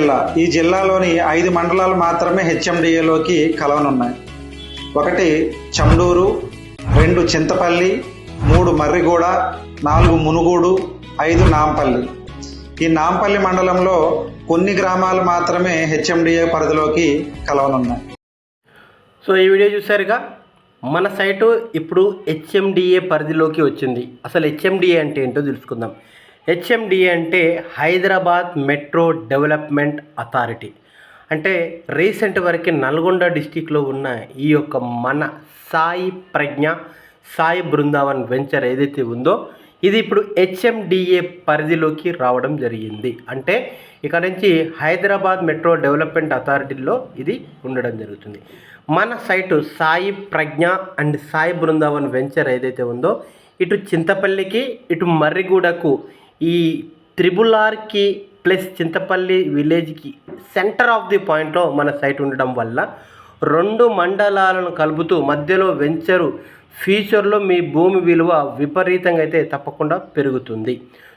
జిల్లా. ఈ జిల్లాలోని ఐదు మండలాలు మాత్రమే హెచ్ఎండిఏలోకి కలవనున్నాయి. ఒకటి చండూరు రెండు చింతపల్లి మూడు మర్రిగూడ నాలుగు మునుగోడు ఐదు నాంపల్లి. ఈ నాంపల్లి మండలంలో కొన్ని గ్రామాలు మాత్రమే హెచ్ఎండిఏ పరిధిలోకి కలవనున్నాయి. సో ఈ వీడియో చూసారుగా మన సైటు ఇప్పుడు హెచ్ఎండిఏ పరిధిలోకి వచ్చింది. అసలు హెచ్ఎండిఏ అంటే ఏంటో తెలుసుకుందాం. హెచ్ఎండిఏ అంటే హైదరాబాద్ మెట్రో డెవలప్మెంట్ అథారిటీ. అంటే రీసెంట్ వరకు నల్గొండ డిస్టిక్లో ఉన్న ఈ యొక్క మన సాయి ప్రజ్ఞ సాయి బృందావన్ వెంచర్ ఏదైతే ఉందో ఇది ఇప్పుడు హెచ్ఎండిఏ పరిధిలోకి రావడం జరిగింది. అంటే ఇక్కడ నుంచి హైదరాబాద్ మెట్రో డెవలప్మెంట్ అథారిటీలో ఇది ఉండడం జరుగుతుంది. మన site Sai Pragna and Sai Brindavan venture ఏదైతే ఉందో ఇటు చింతపల్లికి ఇటు మర్రిగూడకు ఈ త్రిబుల్ ఆర్కి ప్లస్ చింతపల్లి విలేజ్కి సెంటర్ ఆఫ్ ది పాయింట్లో మన సైట్ ఉండడం వల్ల రెండు మండలాలను కలుపుతూ మధ్యలో వెంచరు ఫ్యూచర్లో మీ భూమి విలువ విపరీతంగా అయితే తప్పకుండా పెరుగుతుంది.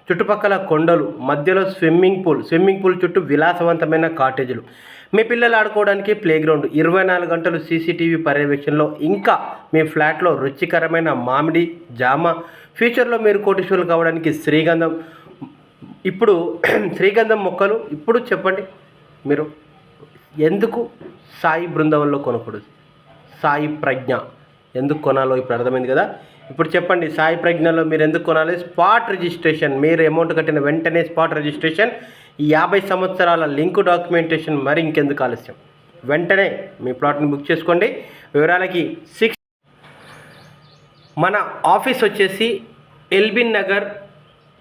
చుట్టుపక్కల కొండలు మధ్యలో స్విమ్మింగ్ పూల్ స్విమ్మింగ్ పూల్ చుట్టూ విలాసవంతమైన కాటేజీలు. మీ పిల్లలు ఆడుకోవడానికి ప్లే గ్రౌండ్ ఇరవై నాలుగు గంటలు సీసీటీవీ పర్యవేక్షణలో ఇంకా మీ ఫ్లాట్లో రుచికరమైన మామిడి జామ. ఫ్యూచర్లో మీరు కోటీశ్వరులు కావడానికి శ్రీగంధం. ఇప్పుడు శ్రీగంధం మొక్కలు ఇప్పుడు చెప్పండి మీరు. ఎందుకు సాయి బృందంలో కొనకూడదు? సాయి ప్రజ్ఞ. ఎందుకు కొనాలో ఇప్పుడు అర్థమైంది కదా. ఇప్పుడు చెప్పండి సాయి ప్రజ్ఞలో మీరు ఎందుకు కొనాలి? Spot registration. మీరు అమౌంట్ కట్టిన వెంటనే స్పాట్ రిజిస్ట్రేషన్. ఈ యాభై సంవత్సరాల లింక్ డాక్యుమెంటేషన్ మరి ఇంకెందుకు ఆలస్యం? వెంటనే మీ ప్లాట్ని బుక్ చేసుకోండి. వివరాలకి సిక్స్ మన ఆఫీస్ వచ్చేసి ఎల్బిన్ నగర్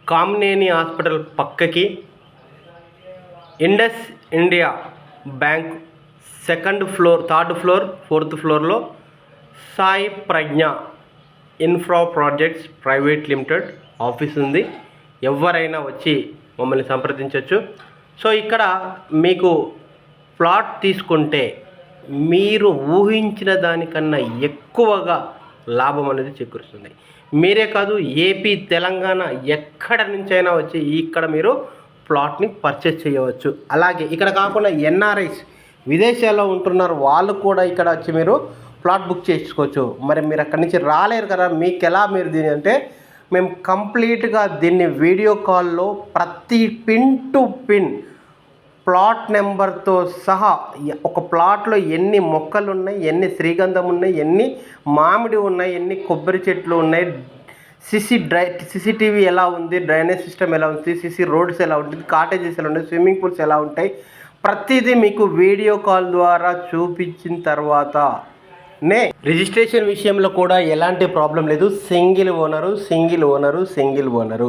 కామ్నేని హాస్పిటల్ పక్కకి. Indus India bank second floor third floor fourth ఫ్లోర్లో Sai Pragna infra projects private limited office ఉంది. ఎవరైనా వచ్చి మమ్మల్ని సంప్రదించవచ్చు సో ఇక్కడ మీకు ప్లాట్ తీసుకుంటే మీరు ఊహించిన దానికన్నా ఎక్కువగా లాభం అనేది చేకూరుస్తుంది. మీరే కాదు ఏపీ తెలంగాణ ఎక్కడ నుంచైనా వచ్చి ఇక్కడ మీరు ప్లాట్ని పర్చేస్ చేయవచ్చు. అలాగే ఇక్కడ కాకుండా ఎన్ఆర్ఐస్ విదేశాల్లో ఉంటున్నారు వాళ్ళు కూడా ఇక్కడ వచ్చి మీరు ప్లాట్ బుక్ చేసుకోవచ్చు. మరి మీరు అక్కడి నుంచి రాలేరు కదా మీకు ఎలా మీరు దీని అంటే మేము కంప్లీట్గా దీన్ని వీడియో కాల్లో ప్రతి పిన్ టు పిన్ ప్లాట్ నెంబర్తో సహా ఒక ప్లాట్లో ఎన్ని మొక్కలు ఉన్నాయి ఎన్ని శ్రీగంధం ఉన్నాయి ఎన్ని మామిడి ఉన్నాయి ఎన్ని కొబ్బరి చెట్లు ఉన్నాయి సిసి డ్రై సిసిటీవీ ఎలా ఉంది డ్రైనేజ్ సిస్టమ్ ఎలా ఉంది సిసి రోడ్స్ ఎలా ఉంటుంది కాటేజెస్ ఎలా ఉంటాయి స్విమ్మింగ్ పూల్స్ ఎలా ఉంటాయి ప్రతిదీ మీకు వీడియో కాల్ ద్వారా చూపించిన తర్వాత నే. రిజిస్ట్రేషన్ విషయంలో కూడా ఎలాంటి ప్రాబ్లం లేదు. Single owner single owner single owner.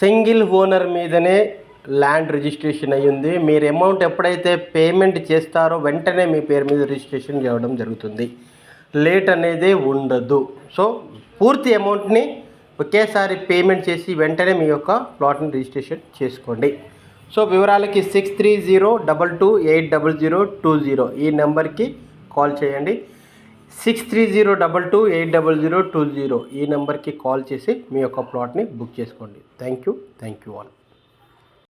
Single owner మీదనే ల్యాండ్ రిజిస్ట్రేషన్ అయ్యింది. మీరు అమౌంట్ ఎప్పుడైతే పేమెంట్ చేస్తారో వెంటనే మీ పేరు మీద రిజిస్ట్రేషన్ చేయడం జరుగుతుంది. లేట్ అనేది ఉండదు. సో పూర్తి అమౌంట్ని ఒకేసారి పేమెంట్ చేసి వెంటనే మీ యొక్క ప్లాట్ని రిజిస్ట్రేషన్ చేసుకోండి. సో వివరాలకి six three zero double two eight double zero two zero ఈ నెంబర్కి కాల్ చేయండి. Six three zero double two eight double zero two zero ఈ నెంబర్కి కాల్ చేసి మీ యొక్క ప్లాట్ని బుక్ చేసుకోండి. Thank you thank you all